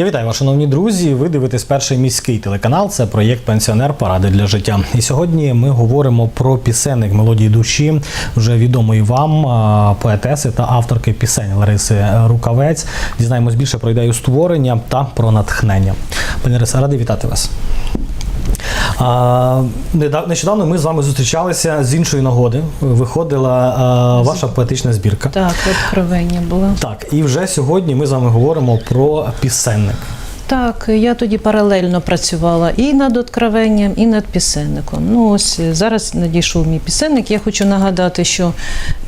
Я вітаю вас, шановні друзі. Ви дивитесь перший міський телеканал. Це проєкт Пенсіонер Поради для життя. І сьогодні ми говоримо про пісенник мелодії душі, вже відомої вам поетеси та авторки пісень Лариси Рукавець. Дізнаємось більше про ідею створення та про натхнення. Пані Лариса, радий вітати вас. А, нещодавно ми з вами зустрічалися з іншої нагоди. Виходила а, ваша поетична збірка. Так, откровення було. Так, і вже сьогодні ми з вами говоримо про пісенник. Так, я тоді паралельно працювала і над откровенням, і над пісенником. Ну ось е, зараз надійшов мій пісенник. Я хочу нагадати, що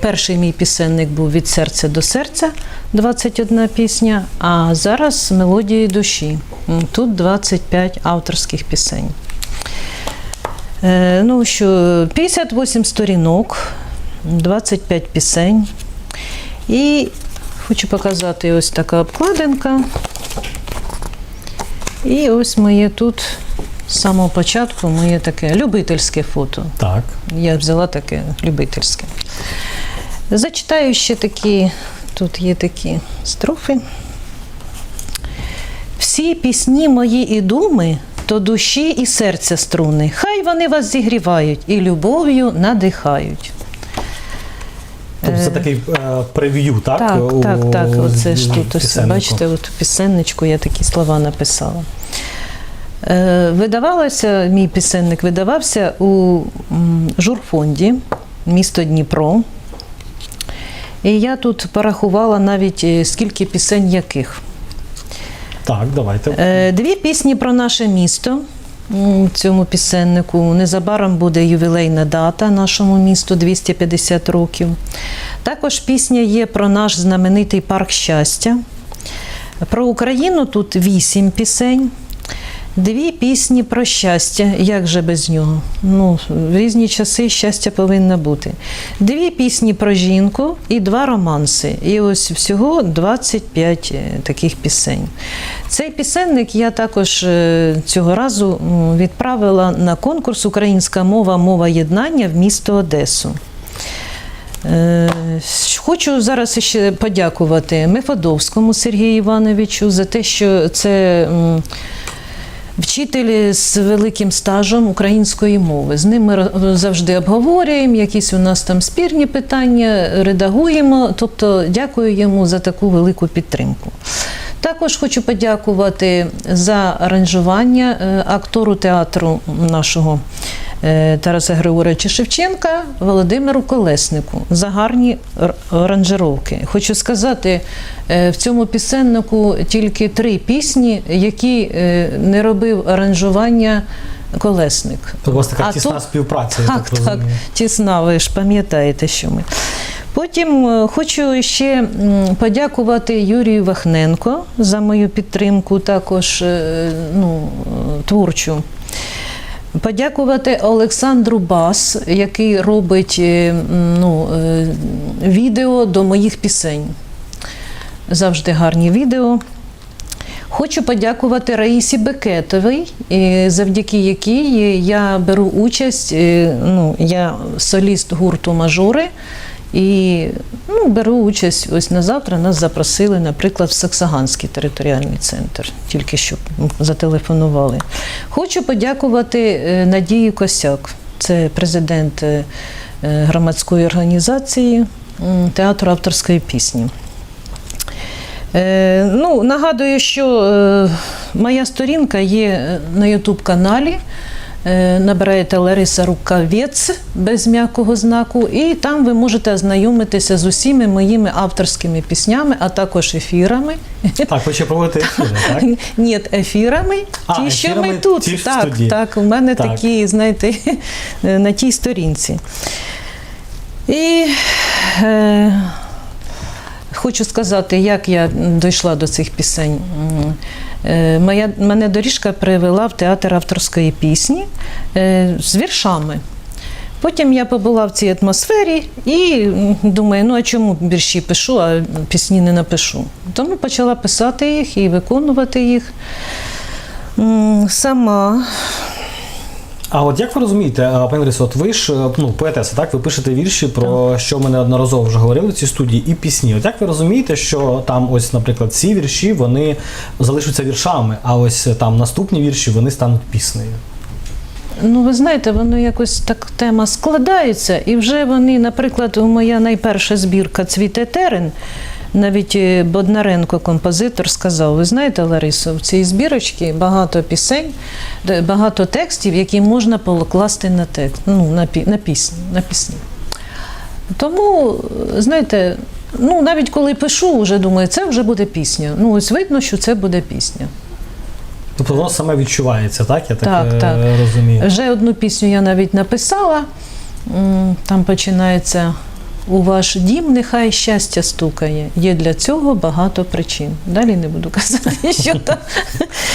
перший мій пісенник був від серця до серця, 21 пісня, а зараз мелодії душі. Тут 25 авторських пісень. Е, Ну що, 58 сторінок, 25 пісень. І хочу показати ось така обкладинка. І ось моє тут з самого початку моє таке любительське фото. Так. Я взяла таке любительське. Зачитаю ще такі, тут є такі строфи. Всі пісні мої і думи то душі і серця струни. Хай вони вас зігрівають і любов'ю надихають. Тобто це такий е, прев'ю, так? Так, у- так, так. Оце ж тут ось, бачите, от пісенничку я такі слова написала. Е, видавалося, мій пісенник видавався у журфонді, місто Дніпро. І я тут порахувала навіть е, скільки пісень яких. Так, давайте. Е, Дві пісні про наше місто цьому пісеннику. Незабаром буде ювілейна дата нашому місту 250 років. Також пісня є про наш знаменитий парк щастя. Про Україну тут вісім пісень. Дві пісні про щастя, як же без нього? Ну, в різні часи щастя повинно бути. Дві пісні про жінку і два романси. І ось всього 25 е, таких пісень. Цей пісенник я також е, цього разу відправила на конкурс Українська мова, мова єднання в місто Одесу. Е, Хочу зараз ще подякувати Мефодовському Сергію Івановичу за те, що це м, вчитель з великим стажем української мови. З ним ми завжди обговорюємо, якісь у нас там спірні питання, редагуємо. Тобто, дякую йому за таку велику підтримку. Також хочу подякувати за аранжування е, актору театру нашого Тараса Григоровича Шевченка Володимиру Колеснику за гарні аранжировки. Хочу сказати, е, в цьому пісеннику тільки три пісні, які е, не робив аранжування колесник. То у вас така А тісна то- співпраця, я Так, так, так, тісна, ви ж пам'ятаєте, що ми. Потім е, хочу ще подякувати Юрію Вахненко за мою підтримку, також е, ну, е, творчу. Подякувати Олександру Бас, який робить е, ну, е, відео до моїх пісень. Завжди гарні відео. Хочу подякувати Раїсі Бекетовій, е, завдяки якій я беру участь. Ну, я соліст гурту Мажори. І ну, беру участь ось на завтра. Нас запросили, наприклад, в Саксаганський територіальний центр, тільки що зателефонували. Хочу подякувати е, Надії Косяк, це президент е, е, громадської організації театру авторської пісні. Ну, нагадую, що моя сторінка є на Ютуб каналі. Е, набираєте Лариса Рукавець без м'якого знаку, і там ви можете ознайомитися з усіма моїми авторськими піснями, а також ефірами. Так, ви ще проводите ефіри, так? Ні, ефірами, А, ті, що ефірами ми тут. ті в так, студії. так, у мене Так. такі, знаєте, на тій сторінці. І е, хочу сказати, як я дійшла до цих пісень. Е, Моя, мене доріжка привела в театр авторської пісні е, з віршами. Потім я побула в цій атмосфері і думаю, ну а чому вірші пишу, а пісні не напишу. Тому почала писати їх і виконувати їх. Сама А от як ви розумієте, а, пані Ларисо, от ви ж е, ну, поетеса, так? Ви пишете вірші, про що ми неодноразово вже говорили в цій студії, і пісні. От як ви розумієте, що там, ось, наприклад, ці вірші вони залишаться віршами, а ось е, там наступні вірші вони стануть піснею? Ну, ви знаєте, воно якось так тема складається, і вже вони, наприклад, у моя найперша збірка Цвіте терен. Навіть е, Боднаренко, композитор, сказав: ви знаєте, Ларисо, в цій збірочці багато пісень, багато текстів, які можна покласти на текст, ну, на, пі- на пісні. На пісні. Тому, знаєте, ну навіть коли пишу, вже думаю, це вже буде пісня. Ну, ось видно, що це буде пісня. Тобто воно саме відчувається, так? Я так, Так, е, так. розумію. Вже одну пісню я навіть написала. Там починається у ваш дім нехай щастя стукає. Є для цього багато причин. Далі не буду казати, що там.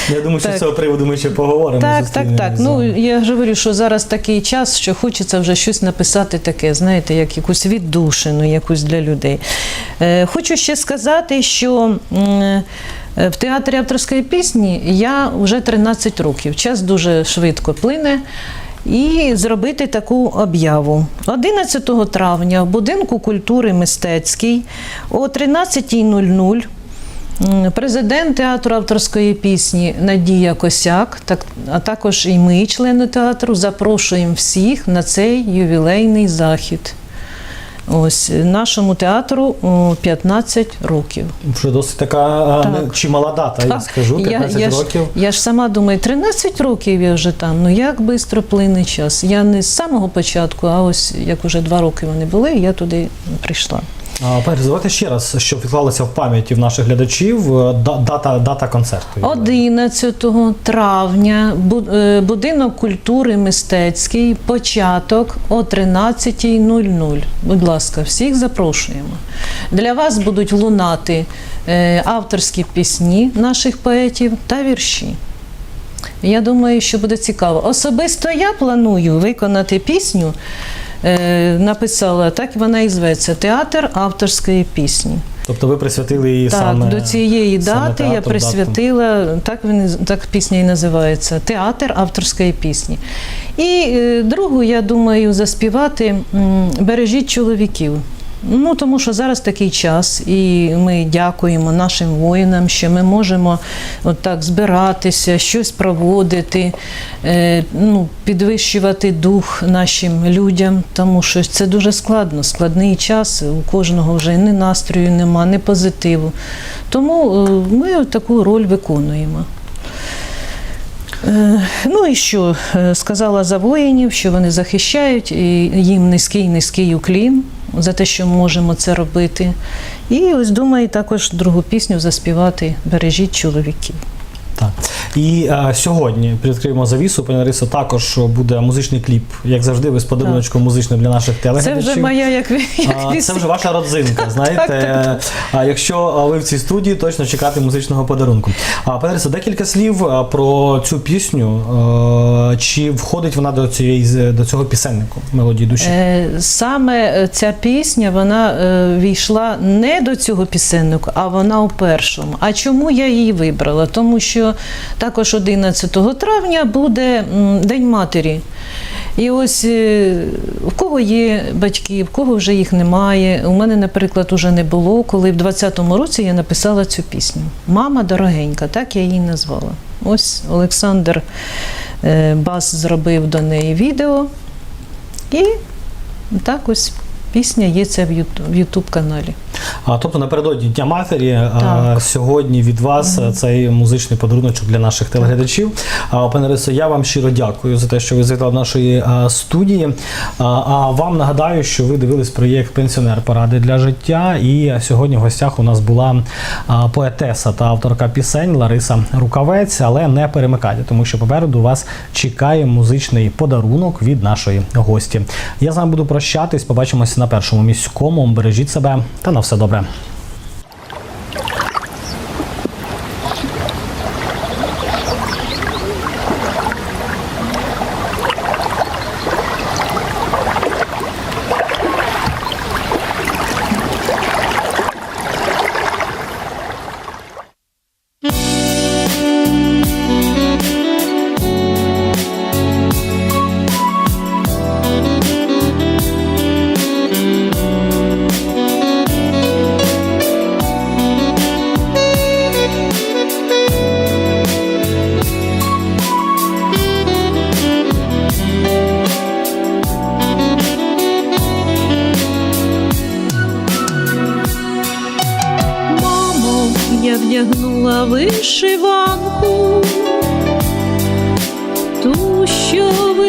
Я думаю, що з цього приводу ми ще поговоримо. Так, так, так. Ну я ж говорю, що зараз такий час, що хочеться вже щось написати таке, знаєте, як якусь віддушину, якусь для людей. Е, хочу ще сказати, що. м, В театрі авторської пісні я вже 13 років. Час дуже швидко плине. І зробити таку об'яву. 11 травня в будинку культури мистецький о 13.00 Президент театру авторської пісні Надія Косяк, так, а також і ми, члени театру, запрошуємо всіх на цей ювілейний захід. Ось нашому театру о, 15 років. Вже досить така Так. чимала дата, я скажу, 15 я, років. Ж, я ж сама думаю, 13 років я вже там. Ну як швидко плине час. Я не з самого початку, а ось як уже два роки вони були, я туди прийшла. Пані, давайте ще раз, щоб відклалося в пам'яті в наших глядачів е, дата, дата концерту. 11 травня е, будинок культури мистецький, початок о 13.00. Будь ласка, всіх запрошуємо. Для вас будуть лунати е, авторські пісні наших поетів та вірші. Я думаю, що буде цікаво. Особисто я планую виконати пісню. Е, Написала, так вона і зветься Театр авторської пісні. Тобто ви присвятили її Так, саме до цієї саме дати я театру, присвятила, так, він, так пісня і називається Театр авторської пісні. І е, другу, я думаю, заспівати Бережіть чоловіків. Ну, тому що зараз такий час, і ми дякуємо нашим воїнам, що ми можемо от так збиратися, щось проводити, е, ну, підвищувати дух нашим людям, тому що це дуже складно, складний час. У кожного вже ні настрою нема, ні позитиву. Тому е, ми таку роль виконуємо. Е, Ну і що Е, сказала за воїнів, що вони захищають, і їм низький низький уклін за те, що можемо це робити. І ось думаю, також другу пісню заспівати Бережіть чоловіків. Так. І е, сьогодні відкриємо завісу. Пані Ларисо, також буде музичний кліп, як завжди, ви з подаруночком музичним для наших Це вже моя як, як А, Це вже ваша родзинка, знаєте. А якщо ви в цій студії, точно чекати музичного подарунку. А пане Ларисо, декілька слів про цю пісню. Чи входить вона до цієї до цього пісеннику мелодії душі? Е, Саме е, ця пісня вона війшла не до цього пісеннику, а вона у першому. А чому я її вибрала? Тому що також 11 травня буде День матері. І ось е, в кого є батьки, в кого вже їх немає. У мене, наприклад, уже не було, коли в 20-му році я написала цю пісню. Мама дорогенька, так я її назвала. Ось Олександр е, Бас зробив до неї відео. І так ось пісня є це в Ютуб, в Ютуб каналі. А тобто напередодні Дня матері а, сьогодні від вас а, цей музичний подарунок для наших телеглядачів. А, Пане Рисо, я вам щиро дякую за те, що ви завітали до нашої а, студії. А, а вам нагадаю, що ви дивились проєкт Пенсіонер поради для життя. І сьогодні в гостях у нас була а, поетеса та авторка пісень Лариса Рукавець. Але не перемикайте, тому що попереду вас чекає музичний подарунок від нашої гості. Я з вами буду прощатись. Побачимося на першому міському. Бережіть себе та на все добре.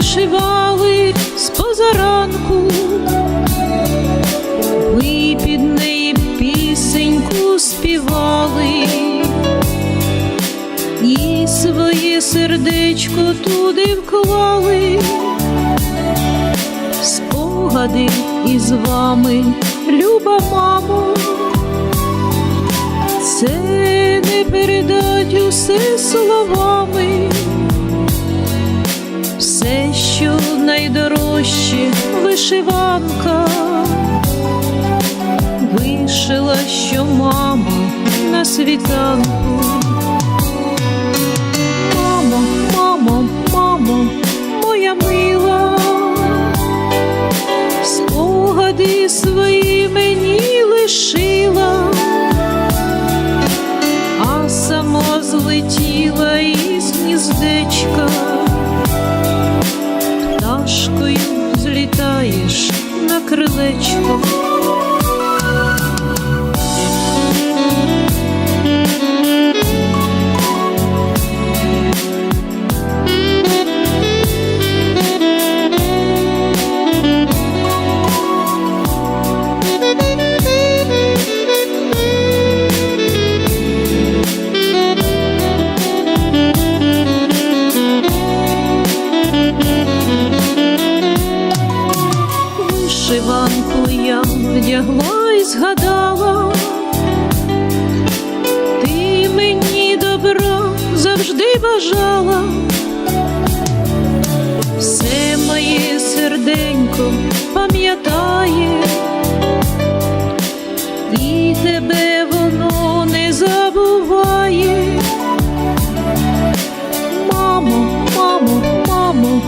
Вишивали з позаранку, ви під неї пісеньку співали, і своє сердечко туди вклали. Спогади із вами, люба мамо, це не передать усе словами, найдорожче вишиванка, вишила, що мама на світанку. Мамо, мамо, мамо, моя мила, спогади свої мені лишила, а сама злетіла із гніздечка, на тебе воно не забуває. Мамо, мамо, мамо,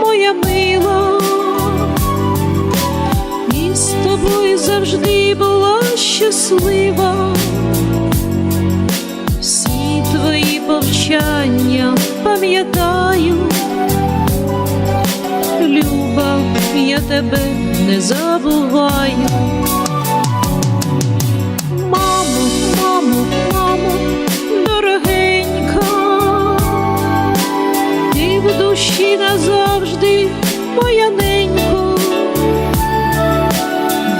моя мила. І з тобою завжди була щаслива. Всі твої повчання пам'ятаю, Люба, я тебе не забуваю. Душі назавжди, моя ненько.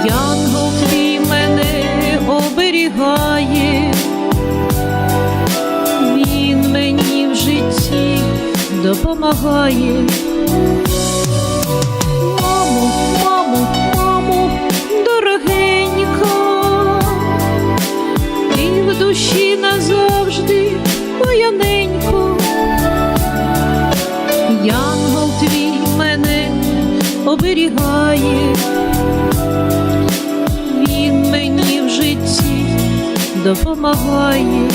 Янгол твій мене оберігає, він мені в житті допомагає. оберігає, він мені в житті допомагає.